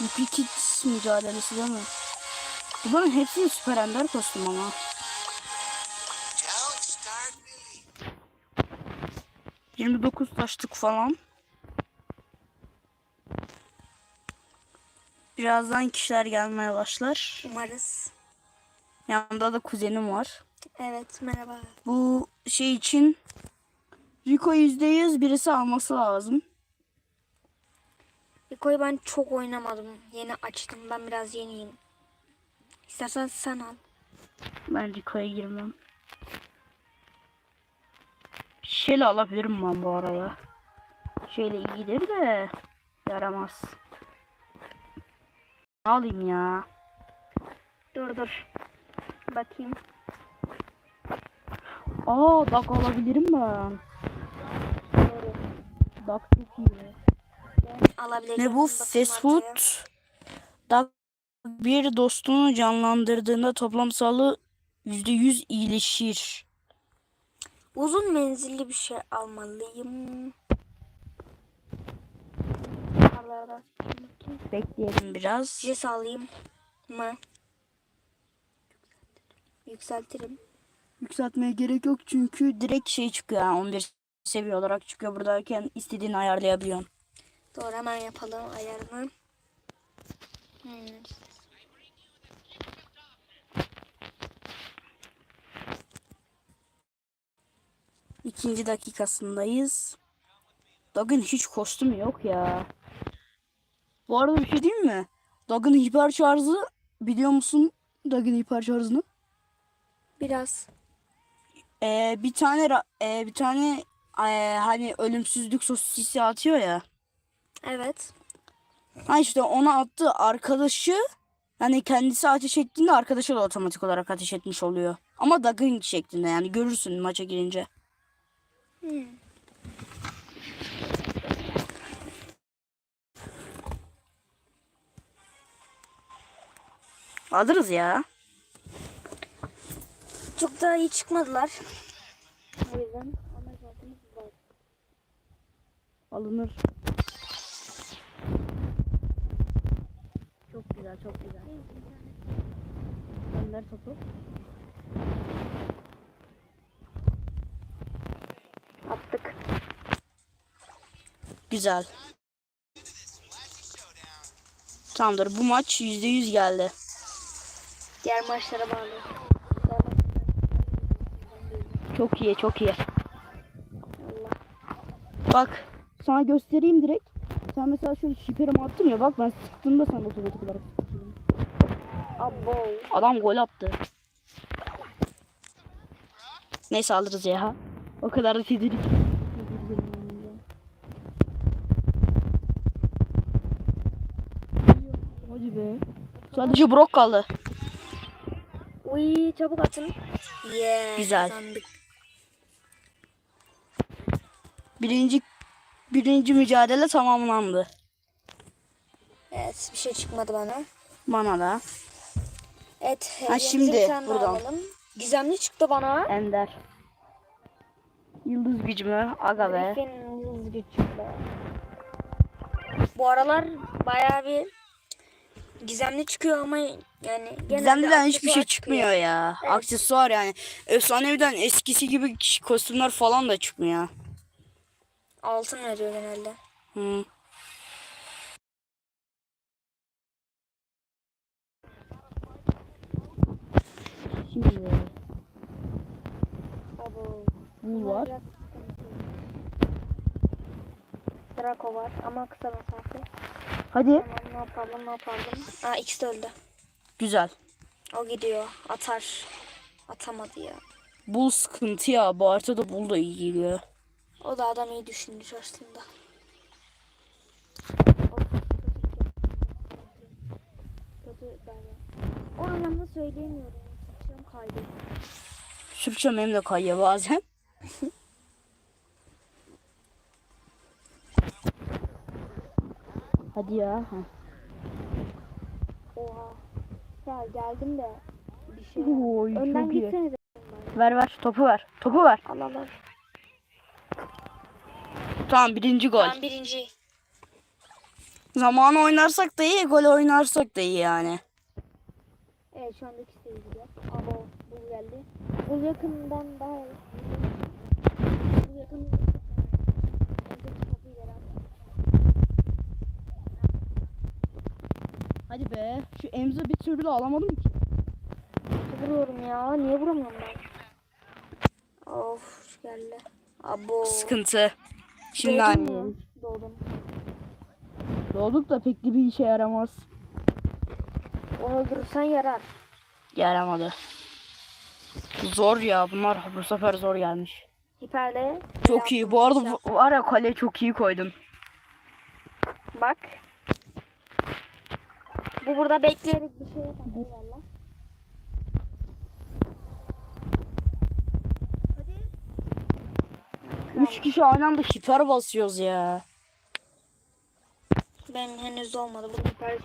Duplicate mücadelesi değil mi? Bunların hepsi süper ender kostüm ama. Me. 29 taştık falan. Birazdan kişiler gelmeye başlar. Umarız. Yanında da kuzenim var. Evet merhaba. Bu şey için Rico %100 birisi alması lazım. Rico'yu ben çok oynamadım. Yeni açtım. Ben biraz yeniyim. İstersen sen al. Ben Rico'ya girmem. Şeyle alabilirim ben bu arada. Şeyle iyidir de yaramaz. Ne alayım ya? Dur dur. Bakayım. Aa dak alabilirim ben. Dak çok iyi. Alabileceğim. Ne bu fast food? Dak bir dostunu canlandırdığında toplam sağlığı %100 iyileşir. Uzun menzilli bir şey almalıyım. Bekleyelim biraz. Jes alayım mı? Yükseltirim. Yükseltmeye gerek yok çünkü direkt şey çıkıyor yani 11 seviye olarak çıkıyor buradayken istediğini ayarlayabiliyorsun. Doğru hemen yapalım ayarını. Hmm. İkinci dakikasındayız. Dog'un hiç kostümü yok ya. Bu arada bir şey diyeyim mi? Dog'un hiper şarjı biliyor musun? Dog'un hiper şarjını? Biraz. Ee, bir tane ee, bir tane ee, hani ölümsüzlük sosisi atıyor ya. Evet. Ha işte ona attığı arkadaşı yani kendisi ateş ettiğinde arkadaşı da otomatik olarak ateş etmiş oluyor. Ama Dagın şeklinde yani görürsün maça girince. Hmm. Alırız ya. Çok daha iyi çıkmadılar. O yüzden. Alınır. Güzel, çok güzel. Gönder topu. Attık. Güzel. Tamamdır. Bu maç %100 geldi. Diğer maçlara bağlı. Çok iyi, çok iyi. Allah. Bak, sana göstereyim direkt. Sen mesela şöyle şiperimi attın ya bak ben sıktığımda sen otomatik olarak. Adam gol attı. Neyse alırız ya. O kadar da tedirgin. Hadi be. Sadece Brock kaldı. Uy çabuk atın. Yeah. Güzel. kazandık. Birinci birinci mücadele tamamlandı. Evet bir şey çıkmadı bana. Bana da. Evet. Ha, hediyemizi şimdi buradan. alalım. Gizemli çıktı bana. Ender. Yıldız gücü mü? Aga be. Griffin yıldız çıktı. Bu aralar bayağı bir gizemli çıkıyor ama yani Gizemliden hiçbir şey çıkmıyor ya. Aksesuar yani. Efsaneviden eskisi gibi kostümler falan da çıkmıyor. Altın veriyor genelde. Hı. Şimdi Abo. bu var. Draco var ama kısa mesafe. Hadi. Tamam ne yapalım ne yapalım. Aa ikisi de öldü. Güzel. O gidiyor. Atar. Atamadı ya. Bul sıkıntı ya. Bu haritada bul da iyi geliyor. O da adam iyi düşünmüş aslında. O anlamda söyleyemiyorum. Kaydı. Sürçem hem de kayıyor bazen. Hadi ya. Ha. Oha. Ya geldim de bir şey. Oy, Önden gitsenize. Ver ver. Topu ver. Topu ver. Al al al. Tamam birinci gol. Ben birinci. Zamanı oynarsak da iyi, gol oynarsak da iyi yani. Evet şu anda Ama bul geldi. Bul yakından daha. Bul yakından. Hadi be. Şu emzi bir türlü alamadım ki. Vuruyorum ya. Niye vuramıyorum ben? Of şu geldi. Abo. Sıkıntı. Şimdi aynı. Doğdum. Doğduk da pek bir işe yaramaz. Onu öldürürsen yarar. Yaramadı. Zor ya bunlar bu sefer zor gelmiş. Hiperle. Çok iyi. Bu arada bu- var ya kale çok iyi koydum. Bak. Bu burada bekleyerek bir şey yapar. Eyvallah. Üç kişi aynı anda hiper basıyoruz ya. Ben henüz olmadı. Bunu hiper